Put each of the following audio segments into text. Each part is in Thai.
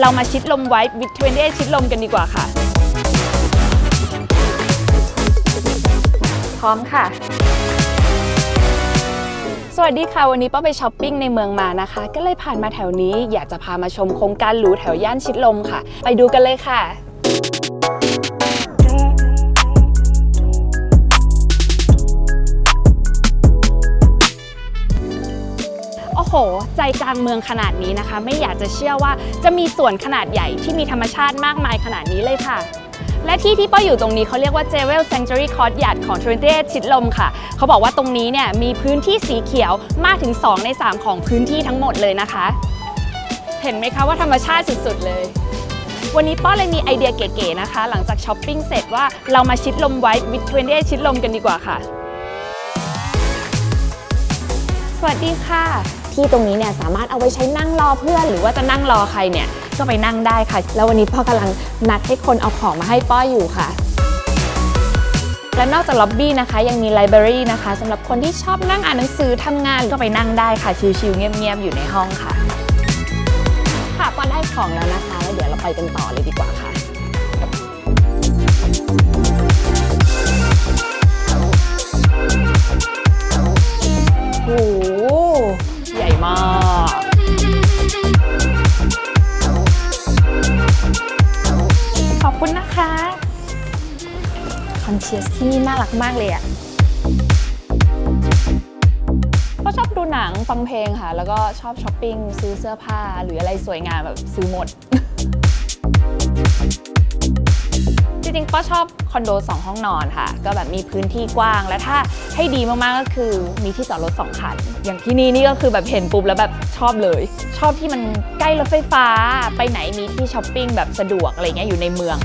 เรามาชิดลมไว้วิดเทรนเดชิดลมกันดีกว่าค่ะ พร้อมค่ะ สวัสดีค่ะ วันนี้ป้าไปช้อปปิ้งในเมืองมานะคะ ก็เลยผ่านมาแถวนี้อยากจะพามาชมโครงการหรูแถวย่านชิดลมค่ะ ไปดูกันเลยค่ะ โห ใจกลางเมืองขนาดนี้นะคะ ไม่อยากจะเชื่อว่าจะมีสวนขนาดใหญ่ที่มีธรรมชาติมากมายขนาดนี้เลยค่ะและที่ที่ป้าอยู่ตรงนี้เขาเรียกว่า j e w e l Sanctuary Courtyard ของ t r i n i t y ชิดลมค่ะ เขาบอกว่าตรงนี้เนี่ยมีพื้นที่สีเขียวมากถึง 2 ใน 3 ของพื้นที่ทั้งหมดเลยนะคะ เห็นไหมคะว่าธรรมชาติสุดๆเลย วันนี้ป้าเลยมีไอเดียเก๋ๆนะคะ หลังจากช้อปปิ้งเสร็จว่าเรามาชิดลมไว้วิดเทรนเดชิดลมกันดีกว่าค่ะ สวัสดีค่ะ ที่ตรงนี้เนี่ยสามารถเอาไว้ใช้นั่งรอเพื่อน หรือว่าจะนั่งรอใครเนี่ยก็ไปนั่งได้ค่ะ แล้ววันนี้พ่อกำลังนัดให้คนเอาของมาให้ป้ออยู่ค่ะ และนอกจากล็อบบี้นะคะ ยังมีไลบรารีนะคะสำหรับคนที่ชอบนั่งอ่านหนังสือทำงานก็ไปนั่งได้ค่ะ ชิลๆเงียบๆอยู่ในห้องค่ะ ค่ะป้อได้ของแล้วนะคะแล้วเดี๋ยวเราไปกันต่อเลยดีกว่าค่ะ มากขอบคุณนะคะคอนเชียสที่นี่น่ารักมากเลยอะก็ชอบดูหนังฟังเพลงค่ะ แล้วก็ชอบช้อปปิ้งซื้อเสื้อผ้าหรืออะไรสวยงามแบบซื้อหมด จริงๆก็ชอบคอนโด 2 ห้องนอนค่ะ ก็แบบมีพื้นที่กว้าง และถ้าให้ดีมากๆก็คือมีที่จอดรถ2คัน อย่างที่นี่นี่ก็คือแบบเห็นปุ๊บแล้วแบบชอบเลย ชอบที่มันใกล้รถไฟฟ้า ไปไหนมีที่ช้อปปิ้งแบบสะดวกอะไรเงี้ยอยู่ในเมือง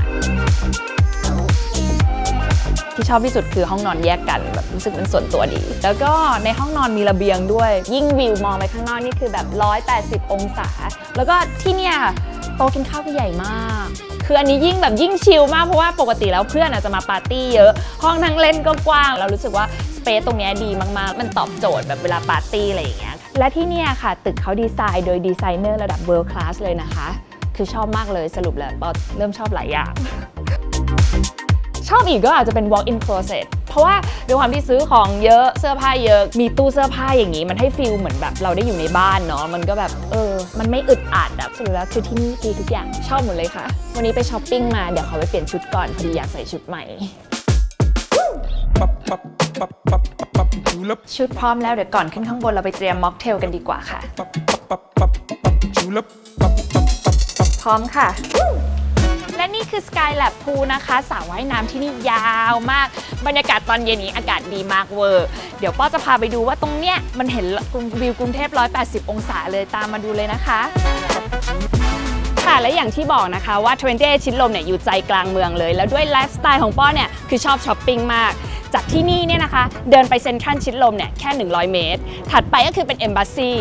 ที่ชอบที่สุดคือห้องนอนแยกกันแบบรู้สึกเป็นส่วนตัวดี แล้วก็ในห้องนอนมีระเบียงด้วย ยิ่งวิวมองไปข้างนอกนี่คือแบบ 180 องศา แล้วก็ที่เนี่ยโต๊ะกินข้าวก็ใหญ่มาก คืออันนี้ยิ่งแบบยิ่งชิลมากเพราะว่าปกติแล้วเพื่อนอาจจะมาปาร์ตี้เยอะ ห้องทั้งเล่นก็กว้าง เรารู้สึกว่าสเปซตรงนี้ดีมากๆ มันตอบโจทย์แบบเวลาปาร์ตี้อะไรอย่างเงี้ย และที่เนี่ยค่ะ ตึกเขาดีไซน์โดยดีไซเนอร์ระดับ world class เลยนะคะ คือชอบมากเลยสรุปแล้วเริ่มชอบหลายอย่าง อบอีกก็อาจจะเป็น walk in closet เพราะว่าด้วยความที่ซื้อของเยอะเสื้อผ้าเยอะ มีตู้เสื้อผ้าอย่างนี้มันให้ฟีลเหมือนแบบเราได้อยู่ในบ้านเนาะมันก็แบบเออ มันไม่อึดอัดแบบสรุปแล้วคือที่นี่ดีทุกอย่างชอบหมดเลยค่ะ วันนี้ไปช้อปปิ้งมาเดี๋ยวขอไปเปลี่ยนชุดก่อนพอดีอยากใส่ชุดใหม่ชุดพร้อมแล้วเดี๋ยวก่อนขึ้นข้างบนเราไปเตรียมม็อกเทลกันดีกว่าค่ะ พร้อมค่ะ และนี่คือ Skylab Pool นะคะสระว่ายน้ำที่นี่ยาวมาก บรรยากาศตอนเย็นนี้อากาศดีมากเวอร์ เดี๋ยวป้อจะพาไปดูว่าตรงเนี้ยมันเห็นวิวกรุงเทพ 180 องศาเลยตามมาดูเลยนะคะค่ะและอย่างที่บอกนะคะว่า20ชิดลมเนี่ยอยู่ใจกลางเมืองเลย แล้วด้วยไลฟ์สไตล์ของป้อเนี่ยคือชอบช้อปปิ้งมาก จากที่นี่เนี่ยนะคะ เดินไปเซ็นทรัลชิดลมเนี่ยแค่ 100 เมตร ถัดไปก็คือเป็น Embassy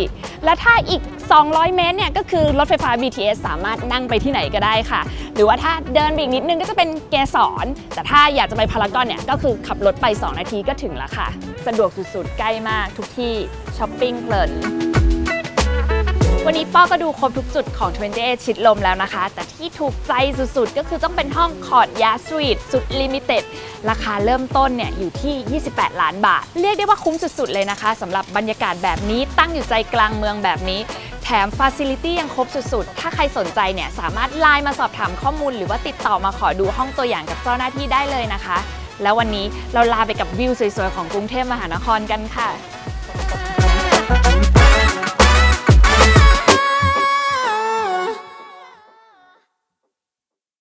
และถ้าอีก 200 เมตรเนี่ยก็คือรถไฟฟ้า BTS สามารถนั่งไปที่ไหนก็ได้ค่ะ หรือว่าถ้าเดินไปอีกนิดนึงก็จะเป็นเกสรแต่ถ้าอยากจะไปพารากอนเนี่ยก็คือขับรถไป 2 นาทีก็ถึงแล้วค่ะ สะดวกสุดๆ ใกล้มากทุกที่ช้อปปิ้งเพลินวันนี้ป้อก็ดูครบทุกจุดของ 28 ชิดลมแล้วนะคะ แต่ที่ถูกใจสุดๆ ก็คือต้องเป็นห้องคอร์ดยาสวีทสุดลิมิเต็ด ราคาเริ่มต้นเนี่ยอยู่ที่ 28 ล้านบาท เรียกได้ว่าคุ้มสุดๆ เลยนะคะสำหรับบรรยากาศแบบนี้ตั้งอยู่ใจกลางเมืองแบบนี้ แถมฟ a ซิลิตี้ยังครบสุดๆ ถ้าใครสนใจเนี่ยสามารถไลน์มาสอบถามข้อมูล หรือว่าติดต่อมาขอดูห้องตัวอย่างกับเจ้าหน้าที่ได้เลยนะคะ แล้ววันนี้เราลาไปกับวิวสวยๆ ของกรุงเทพมหานครกันค่ะ